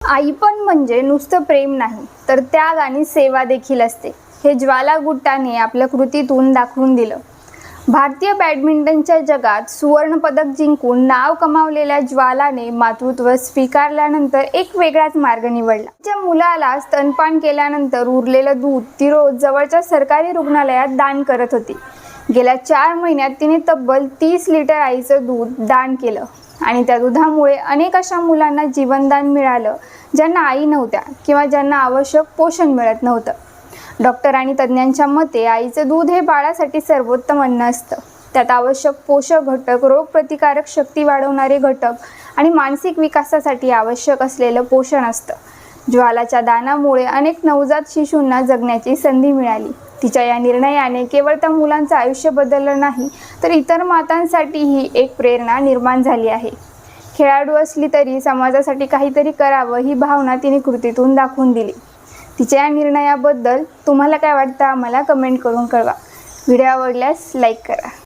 आई पण म्हणजे नुसतं प्रेम नाही तर त्याग आणि सेवा देखील असते. हे ज्वाला गुट्टाने आपल्या कृतीतून दाखवून दिलं. भारतीय बॅडमिंटनच्या जगात सुवर्णपदक जिंकून नाव कमावलेल्या ज्वालाने मातृत्व स्वीकारल्यानंतर एक वेगळाच मार्ग निवडला. त्या मुलाला स्तनपान केल्यानंतर उरलेलं दूध ती रोज जवळच्या सरकारी रुग्णालयात दान करत होती. गेल्या चार महिन्यात तिने तब्बल तीस लिटर आईचं दूध दान केलं. आणि त्या दुधामुळे अनेक अशा मुलांना जीवनदान मिळालं ज्यांना आई नव्हत्या किंवा ज्यांना आवश्यक पोषण मिळत नव्हतं. डॉक्टर आणि तज्ज्ञांच्या मते आईचं दूध हे बाळासाठी सर्वोत्तम अन्न असतं. त्यात आवश्यक पोषक घटक रोगप्रतिकारक शक्ती वाढवणारे घटक आणि मानसिक विकासासाठी आवश्यक असलेलं पोषण असतं. ज्वालाच्या दानामुळे अनेक नवजात शिशूंना जगण्याची संधी मिळाली. तिच्या या निर्णयाने केवळ त्या मुलांचं आयुष्य बदललं नाही तर इतर मातांसाठीही एक प्रेरणा निर्माण झाली आहे. खेळाडू असली तरी समाजासाठी काहीतरी करावं ही भावना तिने कृतीतून दाखवून दिली. तिच्या या निर्णयाबद्दल तुम्हाला काय वाटतं आम्हाला कमेंट करून कळवा. व्हिडिओ आवडल्यास लाईक करा.